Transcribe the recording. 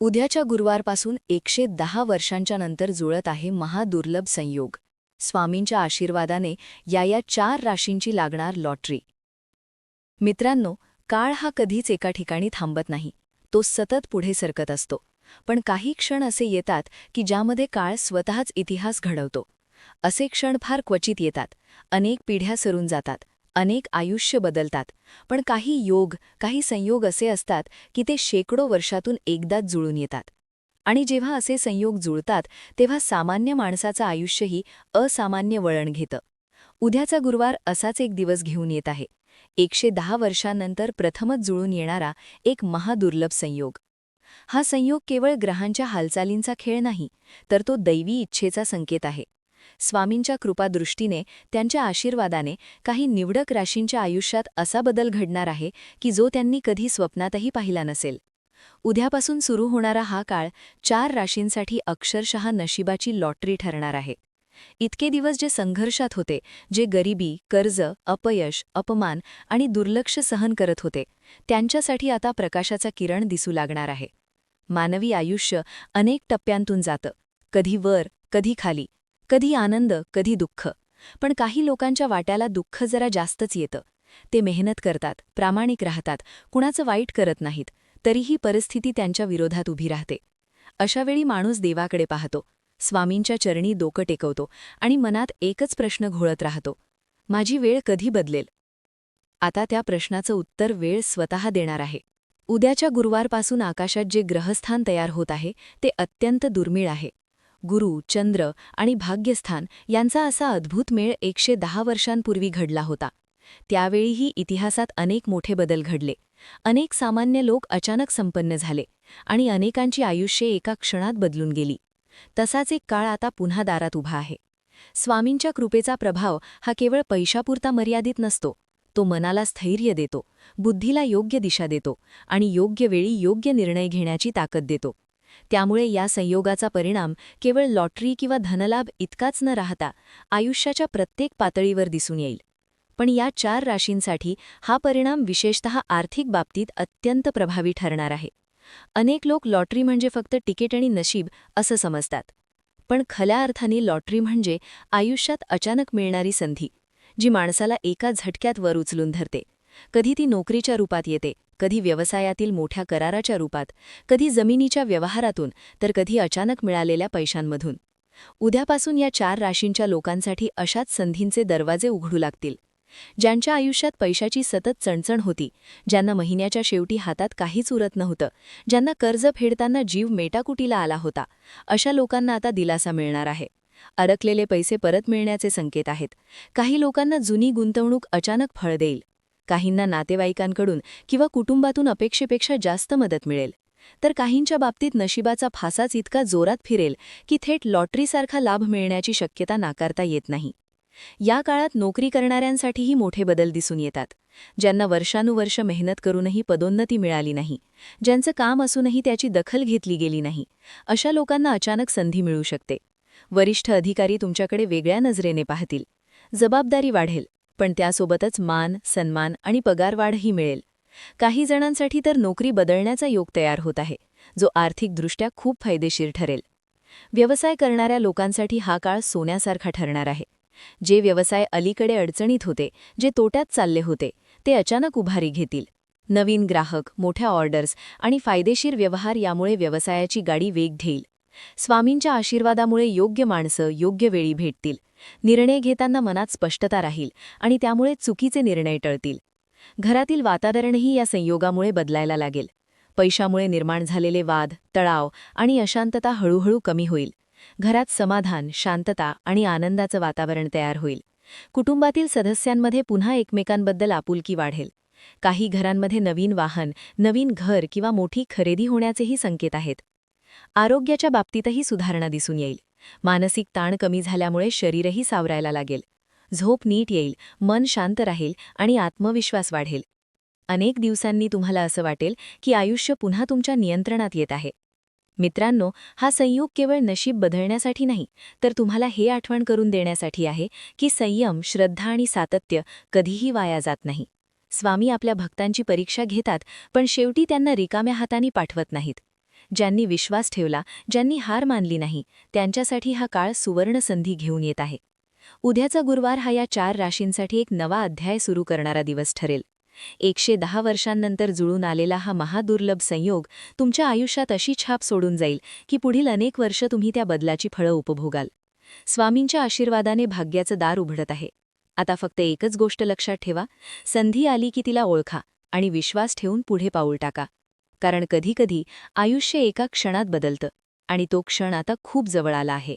उद्याच्या गुरुवारपासून एकशे दहा वर्षांच्या नंतर जुळत आहे महादुर्लभ संयोग. स्वामींच्या आशीर्वादाने या या चार राशींची लागणार लॉटरी. मित्रांनो काळ हा कधीच एका ठिकाणी थांबत नाही. तो सतत पुढे सरकत असतो. पण काही क्षण असे येतात की ज्यामध्ये काळ स्वतःच इतिहास घडवतो. असे क्षण फार क्वचित येतात. अनेक पिढ्या सरून जातात. अनेक आयुष्य बदलतात. पण काही योग काही संयोग असे असतात की ते शेकडो वर्षातून एकदाच जुळून येतात. आणि जेव्हा असे संयोग जुळतात तेव्हा सामान्य माणसाचं आयुष्यही असामान्य वळण घेतं. उद्याचा गुरुवार असाच एक दिवस घेऊन येत आहे. एकशे दहा वर्षांनंतर प्रथमच जुळून येणारा एक महादुर्लभ संयोग. हा संयोग केवळ ग्रहांच्या हालचालींचा खेळ नाही तर तो दैवी इच्छेचा संकेत आहे. स्वामींच्या कृपादृष्टीने त्यांच्या आशीर्वादाने काही निवडक राशींच्या आयुष्यात असा बदल घडणार आहे की जो त्यांनी कधी स्वप्नातही पाहिला नसेल. उद्यापासून सुरू होणारा हा काळ चार राशींसाठी अक्षरशः नशिबाची लॉटरी ठरणार आहे. इतके दिवस जे संघर्षात होते जे गरिबी कर्ज अपयश अपमान आणि दुर्लक्ष सहन करत होते त्यांच्यासाठी आता प्रकाशाचा किरण दिसू लागणार आहे. मानवी आयुष्य अनेक टप्प्यांतून जातं. कधी वर कधी खाली. कधी आनंद कधी दुःख. पण काही लोकांच्या वाट्याला दुःख जरा जास्तच येतं. ते मेहनत करतात प्रामाणिक राहतात कुणाचं वाईट करत नाहीत तरीही परिस्थिती त्यांच्या विरोधात उभी राहते. अशावेळी माणूस देवाकडे पाहतो स्वामींच्या चरणी डोकं टेकवतो आणि मनात एकच प्रश्न घोळत राहतो. माझी वेळ कधी बदलेल? आता त्या प्रश्नाचं उत्तर वेळ स्वतः देणार आहे. उद्याच्या गुरुवारपासून आकाशात जे ग्रहस्थान तयार होत आहे ते अत्यंत दुर्मिळ आहे. गुरु चंद्र आणि भाग्यस्थान यांचा असा अद्भुत मेळ एकशे दहा वर्षांपूर्वी घडला होता. त्यावेळीही इतिहासात अनेक मोठे बदल घडले. अनेक सामान्य लोक अचानक संपन्न झाले आणि अनेकांची आयुष्ये एका क्षणात बदलून गेली. तसाच एक काळ आता पुन्हा दारात उभा आहे. स्वामींच्या कृपेचा प्रभाव हा केवळ पैशापुरता मर्यादित नसतो. तो मनाला स्थैर्य देतो बुद्धीला योग्य दिशा देतो आणि योग्य वेळी योग्य निर्णय घेण्याची ताकद देतो. त्यामुळे या संयोगाचा परिणाम केवळ लॉटरी किंवा धनलाभ इतकाच न राहता आयुष्याच्या प्रत्येक पातळीवर दिसून येईल. पण या चार राशींसाठी हा परिणाम विशेषतः आर्थिक बाबतीत अत्यंत प्रभावी ठरणार आहे. अनेक लोक लॉटरी म्हणजे फक्त तिकीट आणि नशीब असं समजतात. पण खऱ्या अर्थाने लॉटरी म्हणजे आयुष्यात अचानक मिळणारी संधी जी माणसाला एका झटक्यात वर उचलून धरते. कधी ती नोकरीच्या रूपात येते कधी व्यवसायातील मोठ्या कराराच्या रूपात कधी जमिनीच्या व्यवहारातून तर कधी अचानक मिळालेल्या पैशांमधून. उद्यापासून या चार राशींच्या लोकांसाठी अशाच संधींचे दरवाजे उघडू लागतील. ज्यांच्या आयुष्यात पैशाची सतत चणचण होती ज्यांना महिन्याच्या शेवटी हातात काहीच उरत नव्हतं ज्यांना कर्ज फेडताना जीव मेटाकुटीला आला होता अशा लोकांना आता दिलासा मिळणार आहे. अडकलेले पैसे परत मिळण्याचे संकेत आहेत. काही लोकांना जुनी गुंतवणूक अचानक फळ देईल. काहींना नातेवाईकांकडून किंवा कुटुंबातून अपेक्षेपेक्षा जास्त मदत मिळेल. तर काहींच्या बाबतीत नशिबाचा फासाच इतका जोरात फिरेल की थेट लॉटरीसारखा लाभ मिळण्याची शक्यता नाकारता येत नाही. या काळात नोकरी करणाऱ्यांसाठीही मोठे बदल दिसून येतात. ज्यांना वर्षानुवर्ष मेहनत करूनही पदोन्नती मिळाली नाही ज्यांचं काम असूनही त्याची दखल घेतली गेली नाही अशा लोकांना अचानक संधी मिळू शकते. वरिष्ठ अधिकारी तुमच्याकडे वेगळ्या नजरेने पाहतील. जबाबदारी वाढेल. पण त्यासोबतच मान सन्मान आणि पगारवाढही मिळेल. काही जणांसाठी तर नोकरी बदलण्याचा योग तयार होत आहे जो आर्थिकदृष्ट्या खूप फायदेशीर ठरेल. व्यवसाय करणाऱ्या लोकांसाठी हा काळ सोन्यासारखा ठरणार आहे. जे व्यवसाय अलीकडे अडचणीत होते जे तोट्यात चालले होते ते अचानक उभारी घेतील. नवीन ग्राहक मोठ्या ऑर्डर्स आणि फायदेशीर व्यवहार यामुळे व्यवसायाची गाडी वेग घेईल. स्वामींच्या आशीर्वादामुळे योग्य माणसं योग्य वेळी भेटतील. निर्णय घेताना मनात स्पष्टता राहील आणि त्यामुळे चुकीचे निर्णय टळतील. घरातील वातावरणही या संयोगामुळे बदलायला लागेल. पैशामुळे निर्माण झालेले वाद तळाव आणि अशांतता हळूहळू कमी होईल. घरात समाधान शांतता आणि आनंदाचं वातावरण तयार होईल. कुटुंबातील सदस्यांमध्ये पुन्हा एकमेकांबद्दल आपुलकी वाढेल. काही घरांमध्ये नवीन वाहन नवीन घर किंवा मोठी खरेदी होण्याचेही संकेत आहेत. आरोग्याच्या बाबतीतही सुधारणा दिसून येईल. मानसिक ताण कमी झाल्यामुळे शरीरही सावरायला लागेल. झोप नीट येईल मन शांत राहील आणि आत्मविश्वास वाढेल. अनेक दिवसांनी तुम्हाला असं वाटेल की आयुष्य पुन्हा तुमच्या नियंत्रणात येत आहे. मित्रांनो हा संयोग केवळ नशीब बदलण्यासाठी नाही तर तुम्हाला हे आठवण करून देण्यासाठी आहे की संयम श्रद्धा आणि सातत्य कधीही वाया जात नाही. स्वामी आपल्या भक्तांची परीक्षा घेतात पण शेवटी त्यांना रिकाम्या हातांनी पाठवत नाहीत. ज्यांनी विश्वास ठेवला ज्यांनी हार मानली नाही त्यांच्यासाठी हा काळ सुवर्ण संधी घेऊन येत आहे. उद्याचा गुरुवार हा या चार राशींसाठी एक नवा अध्याय सुरू करणारा दिवस ठरेल. एकशे दहा वर्षांनंतर जुळून आलेला हा महादुर्लभ संयोग तुमच्या आयुष्यात अशी छाप सोडून जाईल की पुढील अनेक वर्ष तुम्ही त्या बदलाची फळं उपभोगाल. स्वामींच्या आशीर्वादाने भाग्याचं दार उघडत आहे. आता फक्त एकच गोष्ट लक्षात ठेवा संधी आली की तिला ओळखा आणि विश्वास ठेवून पुढे पाऊल टाका. कारण कधीकधी आयुष्य एका क्षणात बदलतं आणि तो क्षण आता खूप जवळ आला आहे.